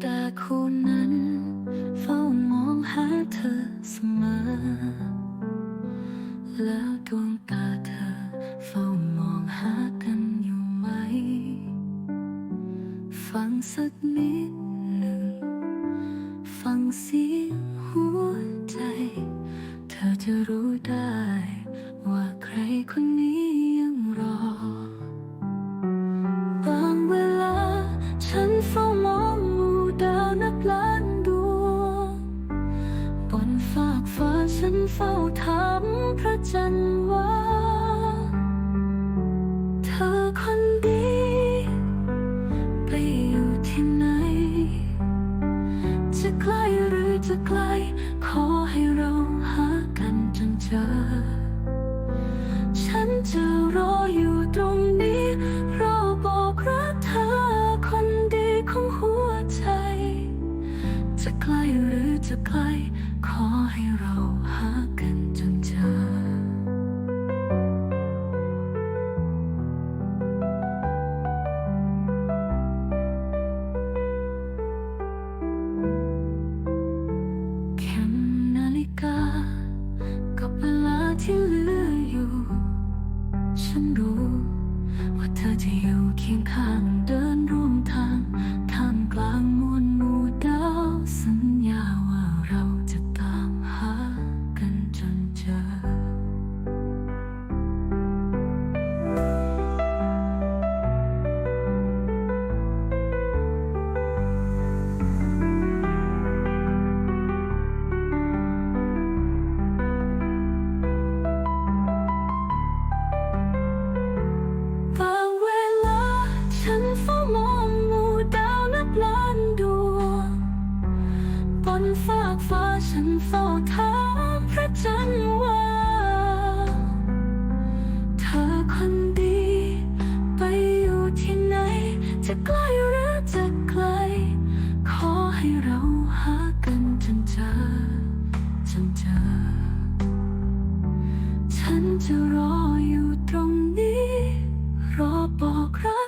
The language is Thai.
แต่คนนั้นเฝ้ามองหาเธอเสมอ แล้วดวงตาเธอเฝ้ามองหากันอยู่ไหม ฟังสักนิดหนึ่ง ฟังเสียงหัวใจ เธอจะรู้ได้ว่าใครคนนี้ เฝ้าถามพระจันทร์ว่า เธอคนดีไปอยู่ที่ไหน จะใกล้หรือจะไกล ขอให้เราหากันจนเจอ ฉันจะรออยู่ตรงนี้รอบอกรักเธอคนดีของหัวใจ จะใกล้หรือจะไกล ว่าเธอจ จะใกล้หรือจะไกล ขอให้เราหากันจนเจอจนเจอ ฉันจะรออยู่ตรงนี้ รอบอกรัก